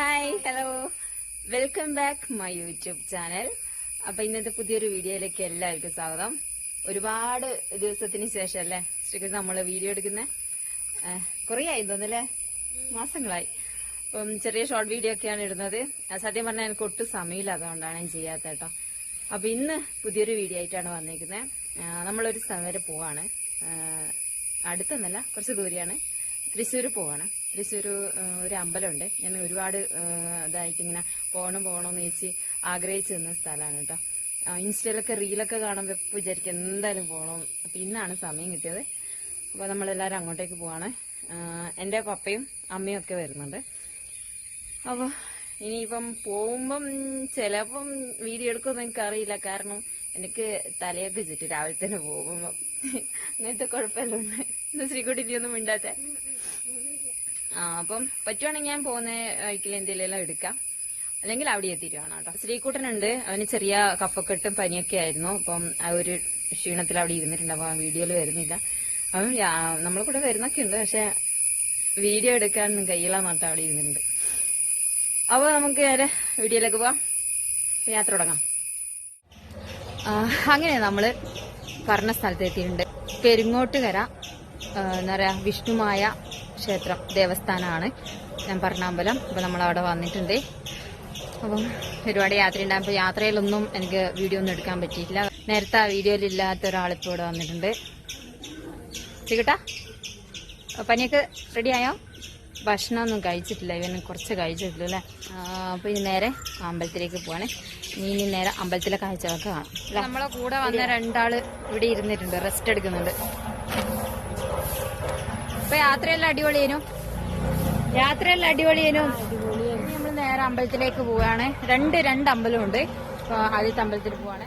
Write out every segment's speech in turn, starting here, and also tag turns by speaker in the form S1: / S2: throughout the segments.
S1: Hi hello welcome back my YouTube channel അപ്പൊ ഇന്നത്തെ പുതിയൊരു വീഡിയോയിലേക്ക് എല്ലാവർക്കും സ്വാഗതം. ഒരുപാട് ദിവസത്തിന് ശേഷം അല്ലേ? ശ്രീകൃഷ്ണ നമ്മൾ വീഡിയോ എടുക്കുന്ന. കുറേ ആയി തോന്നല്ലേ മാസങ്ങളായി. അപ്പം ചെറിയ ഷോർട്ട് വീഡിയോ ഒക്കെയാണ് ഇടുന്നത്. സത്യം പറഞ്ഞാൽ എനിക്ക് ഒട്ടും സമയമില്ല അതുകൊണ്ടാണ് ഞാൻ ചെയ്യാത്ത കേട്ടോ. അപ്പൊ ഇന്ന് പുതിയൊരു വീഡിയോ ആയിട്ടാണ് വന്നിരിക്കുന്നത് നമ്മളൊരു സ്ഥലം വരെ പോവാണ്. അടുത്തൊന്നല്ല കുറച്ച് ദൂരെയാണ്. തൃശ്ശൂർ പോവാണ്. തൃശ്ശൂർ ഒരു അമ്പലമുണ്ട്. ഞാൻ ഒരുപാട് ഇതായിട്ട് ഇങ്ങനെ പോകണം പോകണമെന്ന് ചോദിച്ച് ആഗ്രഹിച്ചു നിന്ന സ്ഥലമാണ് കേട്ടോ. ഇൻസ്റ്റയിലൊക്കെ റീലൊക്കെ കാണുമ്പോൾ എപ്പോൾ വിചാരിക്കും എന്തായാലും പോകണം അപ്പം ഇന്നാണ് സമയം കിട്ടിയത്. അപ്പോൾ നമ്മളെല്ലാവരും അങ്ങോട്ടേക്ക് പോവാണ്. എന്റെ പപ്പയും അമ്മയും ഒക്കെ വരുന്നുണ്ട്. അപ്പോൾ ഇനിയിപ്പം പോകുമ്പം ചിലപ്പം വീഡിയോ എടുക്കുമെന്ന് എനിക്കറിയില്ല. കാരണം എനിക്ക് തലയൊക്കെ ചുറ്റി രാവിലെ തന്നെ പോകുമ്പം. അങ്ങനത്തെ കുഴപ്പമില്ല ഇന്ന് ശ്രീകുട്ടി ഇനിയൊന്നും മിണ്ടാത്ത അപ്പം പറ്റുവാണെങ്കിൽ ഞാൻ പോകുന്ന വഴിക്കിൽ എന്തെങ്കിലും എടുക്കാം. അല്ലെങ്കിൽ അവിടെ എത്തിയിട്ട് വേണം കേട്ടോ. ശ്രീകുട്ടനുണ്ട്. അവന് ചെറിയ കഫക്കെട്ടും പനിയൊക്കെ ആയിരുന്നു. അപ്പം ആ ഒരു ക്ഷീണത്തിൽ അവിടെ ഇരുന്നിട്ടുണ്ട്. അപ്പം വീഡിയോയിൽ വരുന്നില്ല. അവൻ നമ്മളെ കൂടെ വരുന്നൊക്കെ ഉണ്ട്. പക്ഷെ വീഡിയോ എടുക്കാനൊന്നും കയ്യിലാന്ന് പറഞ്ഞിട്ട് അവിടെ ഇരുന്നിട്ടുണ്ട്. അപ്പോൾ നമുക്ക് നേരെ വീഡിയോയിലേക്ക് പോവാം. യാത്ര തുടങ്ങാം. അങ്ങനെ നമ്മൾ പറഞ്ഞ സ്ഥലത്ത് എത്തിയിട്ടുണ്ട്. പെരുങ്ങോട്ടുകര എന്താ പറയാ വിഷ്ണുമായ ക്ഷേത്രം ദേവസ്ഥാനമാണ് ഞാൻ പറഞ്ഞ അമ്പലം അപ്പോൾ നമ്മൾ അവിടെ വന്നിട്ടുണ്ട്. അപ്പം ഒരുപാട് യാത്ര ഉണ്ടാകുമ്പോൾ യാത്രയിലൊന്നും എനിക്ക് വീഡിയോ ഒന്നും എടുക്കാൻ പറ്റിയിട്ടില്ല. നേരത്തെ ആ വീഡിയോയിലില്ലാത്ത ഒരാളിപ്പോൾ ഇവിടെ വന്നിട്ടുണ്ട്. ചിക്കട്ടാ പനിയൊക്കെ റെഡിയായോ ഭക്ഷണമൊന്നും കഴിച്ചിട്ടില്ല. ഇവന് കുറച്ച് കഴിച്ചിട്ടില്ല അല്ലേ? അപ്പോൾ ഇനി നേരെ അമ്പലത്തിലേക്ക് പോവാണ്. ഇനി ഇനി നേരെ അമ്പലത്തിലെ കാഴ്ചകളൊക്കെ കാണാം. നമ്മളെ കൂടെ വന്ന രണ്ടാൾ ഇവിടെ ഇരുന്നിട്ടുണ്ട്. റെസ്റ്റ് എടുക്കുന്നുണ്ട്. അപ്പൊ യാത്രയെല്ലാം അടിപൊളിയേനും? യാത്രയെല്ലാം അടിപൊളിയേനും? നമ്മൾ നേരെ അമ്പലത്തിലേക്ക് പോവാണ്. രണ്ട് രണ്ട് അമ്പലമുണ്ട്. അപ്പൊ ആദ്യത്തെ അമ്പലത്തിൽ പോവാണ്.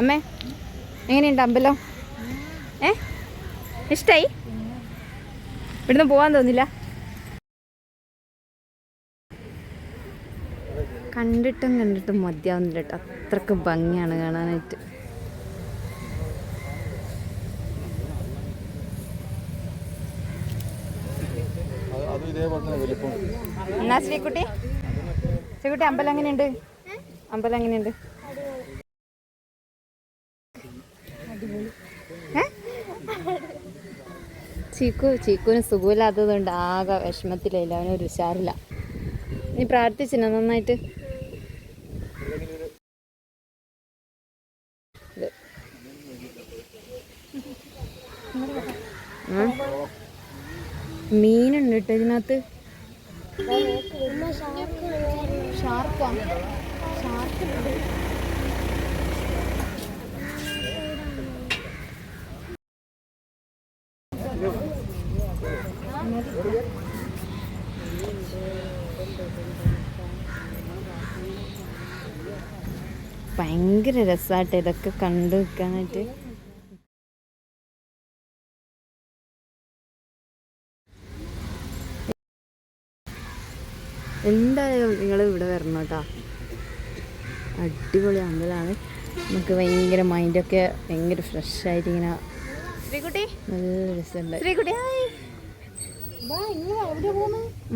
S1: അമ്മേ എങ്ങനെയുണ്ട് അമ്പലം? ഏ? ഇഷ്ടായി? ഇവിടുന്ന് പോവാൻ തോന്നില്ല. കണ്ടിട്ടും കണ്ടിട്ടും മതിയാവുന്നില്ല കേട്ടോ. അത്രയ്ക്ക് ഭംഗിയാണ് കാണാനായിട്ട്. എന്നാ ശ്രീക്കുട്ടി ശ്രീക്കുട്ടി അമ്പലം എങ്ങനെയുണ്ട്? അമ്പലം എങ്ങനെയുണ്ട്? ചീക്കു ചീക്കുവിന് സുഖമില്ലാത്തതുകൊണ്ട് ആകെ വിഷമത്തിലില്ല ഒരു ഉഷാറില്ല. നീ പ്രാർത്ഥിച്ചിന നന്നായിട്ട്. മീനുണ്ട് കേട്ടോ ഇതിനകത്ത്. ഷാർക്കാണ് ഷാർക്ക് ഭയങ്കര രസമായിട്ട് ഇതൊക്കെ കണ്ടു നിൽക്കാനായിട്ട് എന്തായാലും നിങ്ങൾ ഇവിടെ വരണം കേട്ടോ അടിപൊളി അമ്പലമാണ്. നമുക്ക് ഭയങ്കര മൈൻഡൊക്കെ ഭയങ്കര ഫ്രഷ് ആയിട്ട് ഇങ്ങനെ
S2: ശ്രീകുട്ടി?
S1: നല്ല രസമുണ്ട്.
S2: ശ്രീകുട്ടി ഹായ്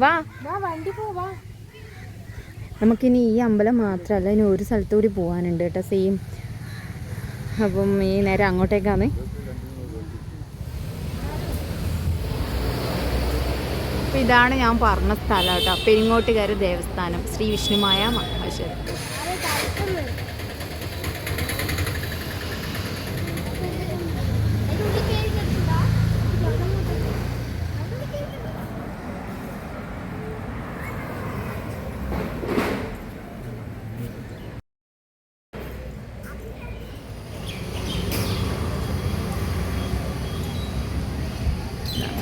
S2: വാ വണ്ടി പോ വാ.
S1: നമുക്കിനി ഈ അമ്പലം മാത്രമല്ല ഇനി ഒരു സ്ഥലത്ത് കൂടി പോകാനുണ്ട് കേട്ടോ സെയിം അപ്പം ഈ നേരെ അങ്ങോട്ടേക്കാണ് അപ്പം ഇതാണ് ഞാൻ പറഞ്ഞ സ്ഥലം കേട്ടോ പെരിങ്ങോട്ടുകാർ ദേവസ്ഥാനം ശ്രീ വിഷ്ണുമായ മഹേശ്വരൻ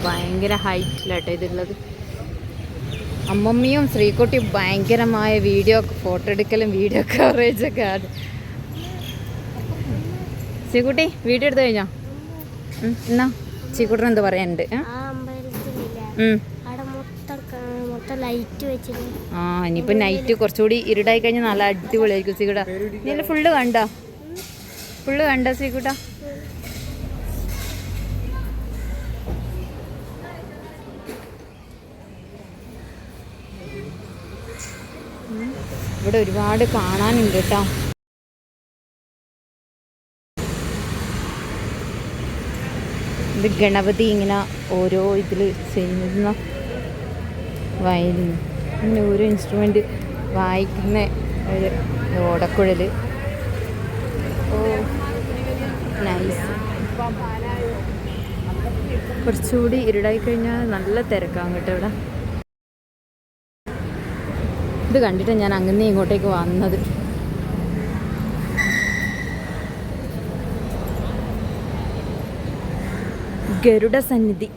S1: ഭയങ്കര ഹൈറ്റിലാട്ടോ ഇതുള്ളത്. അമ്മമ്മയും ശ്രീകുട്ടിയും ഭയങ്കരമായ വീഡിയോ ഫോട്ടോ എടുക്കലും വീഡിയോ കവറേജ് ഒക്കെ ആണ്. ശ്രീകുട്ടി വീഡിയോ എടുത്തു കഴിഞ്ഞോ? എന്നാ? ശ്രീകുട്ടൻ എന്ത് പറയാനുണ്ട്?
S2: ആ
S1: ഇനിയിപ്പോ നൈറ്റ് കുറച്ചുകൂടി ഇരുടായി കഴിഞ്ഞാൽ നല്ല അടിപൊളിയായിരിക്കും ശ്രീകുട്ട. നീ ഫുള്ള് കണ്ടോ? ഫുള്ള് കണ്ടോ ശ്രീകുട്ട? ഇവിടെ ഒരുപാട് കാണാനുണ്ട് കേട്ടോ. ഇത് ഗണപതി ഇങ്ങനെ ഓരോ ഇതിൽ ചെയ്യുന്ന വയലിന്. ഇങ്ങനെ ഓരോ ഇൻസ്ട്രുമെന്റ് വായിക്കുന്ന ഒരു ഓടക്കുഴൽ ഓ നൈസ് കുറച്ചുകൂടി ഇരുടായി കഴിഞ്ഞാൽ നല്ല തിരക്കാണ് കേട്ടോ ഇവിടെ. ഇത് കണ്ടിട്ട് ഞാൻ അങ്ങനെ ഇങ്ങോട്ടേക്ക് വന്നത്. ഗരുഡ സന്നിധി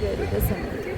S1: ഗരുഡ സന്നിധി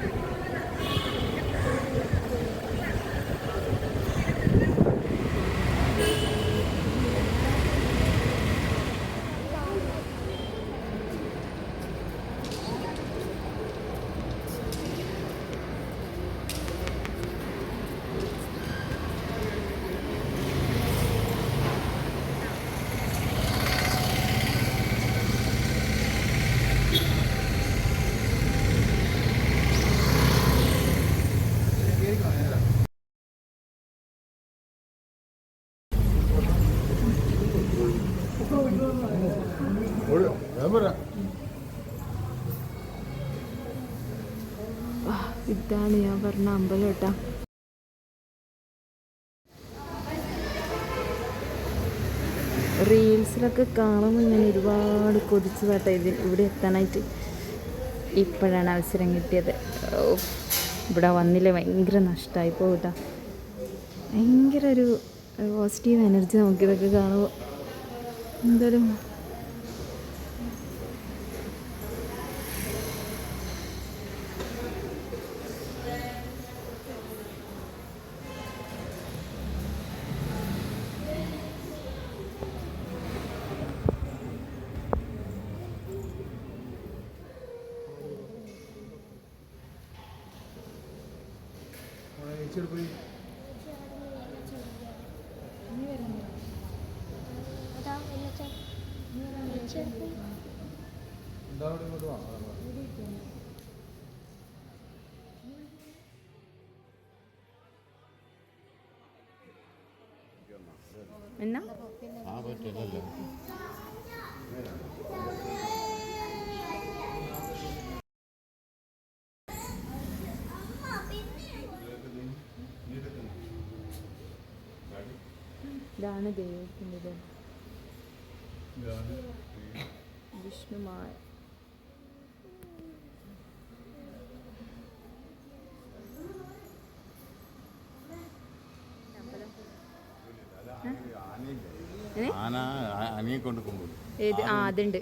S1: ഇതാണ് ഞാൻ പറഞ്ഞ അമ്പലം കേട്ടോ. റീൽസിലൊക്കെ കാണുമ്പോൾ ഞാൻ ഒരുപാട് കൊതിച്ചു കേട്ടോ ഇതിൽ ഇവിടെ എത്താനായിട്ട്. ഇപ്പോഴാണ് അവസരം കിട്ടിയത്. ഇവിടെ വന്നില്ല? ഭയങ്കര നഷ്ടമായി പോകട്ടോ ഭയങ്കര ഒരു പോസിറ്റീവ് എനർജി നമുക്കിതൊക്കെ കാണുമ്പോൾ എന്തായാലും
S2: അതാ എന്നിട്ട് വിളിച്ചെടുത്ത്
S1: എന്നാ? ഇതാണ് ദൈവത്തിന്റെ ഇത് വിഷ്ണുമായ. ഏത്? ആ അതുണ്ട്.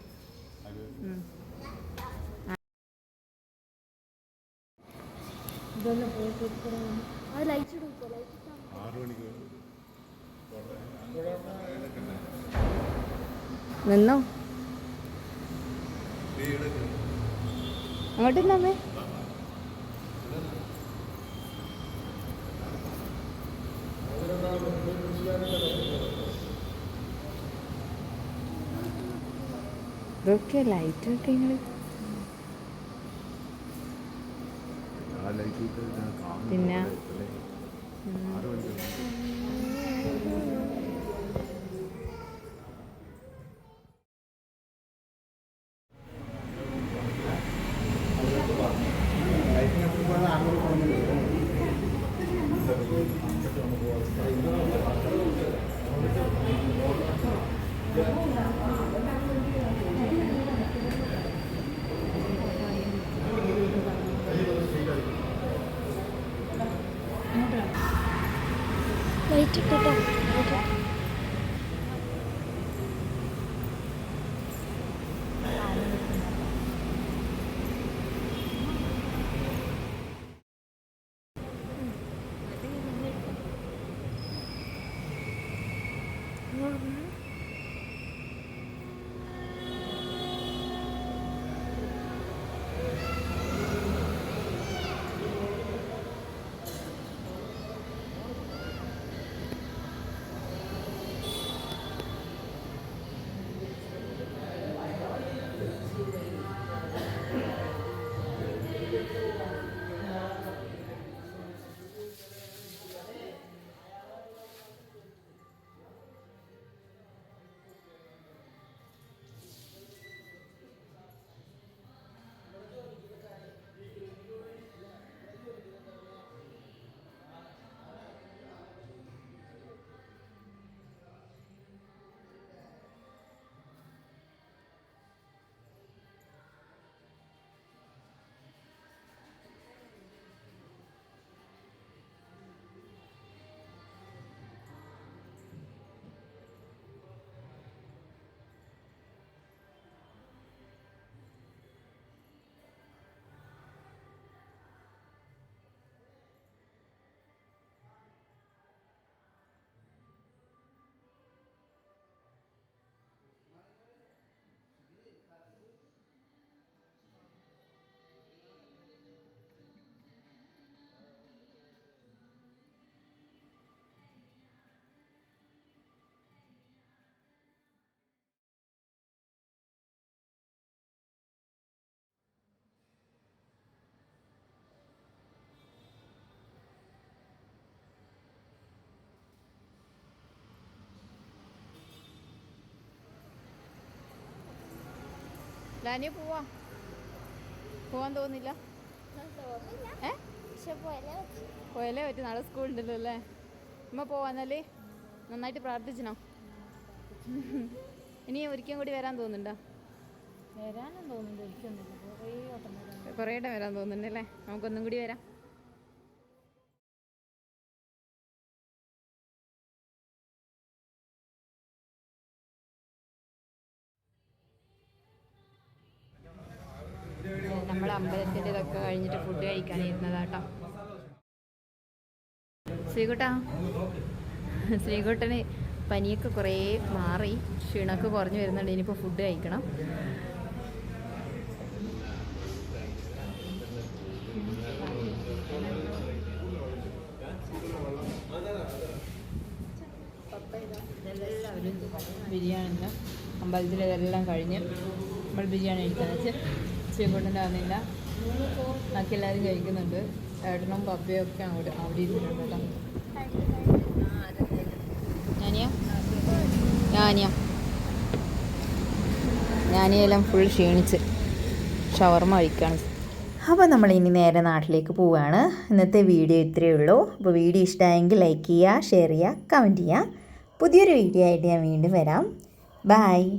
S2: ഇതൊന്ന് പോയി കൊടുക്കണം അത് ലൈറ്റ് ഇടും ലൈറ്റ് ഇട്ടാൽ
S1: നിന്നോ? അങ്ങോട്ട് നമ്മേ ഇതൊക്കെ ലൈറ്റ് ഒക്കെ നിങ്ങൾ
S3: ആ ലൈറ്റ് ഇട്ട് ഞാൻ കാണുന്നു.
S1: പിന്നെ?
S2: 嗯。
S1: ലാനിയ പോവാ. പോവാൻ തോന്നില്ല. പോയാലേ പറ്റി. നാളെ സ്കൂൾ ഉണ്ടല്ലോ അല്ലേ അമ്മ പോവാന്നല്ലേ നന്നായിട്ട് പ്രാർത്ഥിച്ചണോ. ഇനി ഒരിക്കലും കൂടി വരാൻ തോന്നുന്നുണ്ടോ?
S2: വരാനും തോന്നുന്നുണ്ട്. എനിക്കൊന്നുമില്ല കുറേ വരാൻ
S1: തോന്നുന്നുണ്ടല്ലേ നമുക്കൊന്നും കൂടി വരാം. നമ്മൾ അമ്പലത്തിന്റെ ഇതൊക്കെ കഴിഞ്ഞിട്ട് ഫുഡ് കഴിക്കാൻ ഇരുന്നത് കേട്ടോ ശ്രീകുട്ടാ ശ്രീകുട്ടന് പനിയൊക്കെ കുറേ മാറി ക്ഷീണമൊക്കെ കുറഞ്ഞു വരുന്നുണ്ട് ഇനിയിപ്പോൾ ഫുഡ് കഴിക്കണം. ബിരിയാണി അമ്പലത്തിൽ ഇതെല്ലാം കഴിഞ്ഞ് നമ്മൾ ബിരിയാണി കഴിക്കാൻ ശ്രീകുട്ടന്റെ വന്നില്ല ബാക്കി എല്ലാവരും കഴിക്കുന്നുണ്ട്. ഏട്ടനും പപ്പയും ഒക്കെ അവിടെ അവിടെ ഇരുന്നിട്ടുണ്ട് കേട്ടോ. ഞാനിയാ? ഞാനിയാ. ഞാനിയെല്ലാം ഫുൾ ക്ഷീണിച്ച് ഷവർമ കഴിക്കാണ്.
S4: അപ്പോൾ നമ്മൾ ഇനി നേരെ നാട്ടിലേക്ക് പോവുകയാണ് ഇന്നത്തെ വീഡിയോ ഇത്രയേ ഉള്ളൂ. അപ്പോൾ വീഡിയോ ഇഷ്ടമായെങ്കിൽ ലൈക്ക് ചെയ്യുക ഷെയർ ചെയ്യുക കമന്റ് ചെയ്യുക. പുതിയൊരു വീഡിയോ ആയിട്ട് ഞാൻ വീണ്ടും വരാം. ബായ്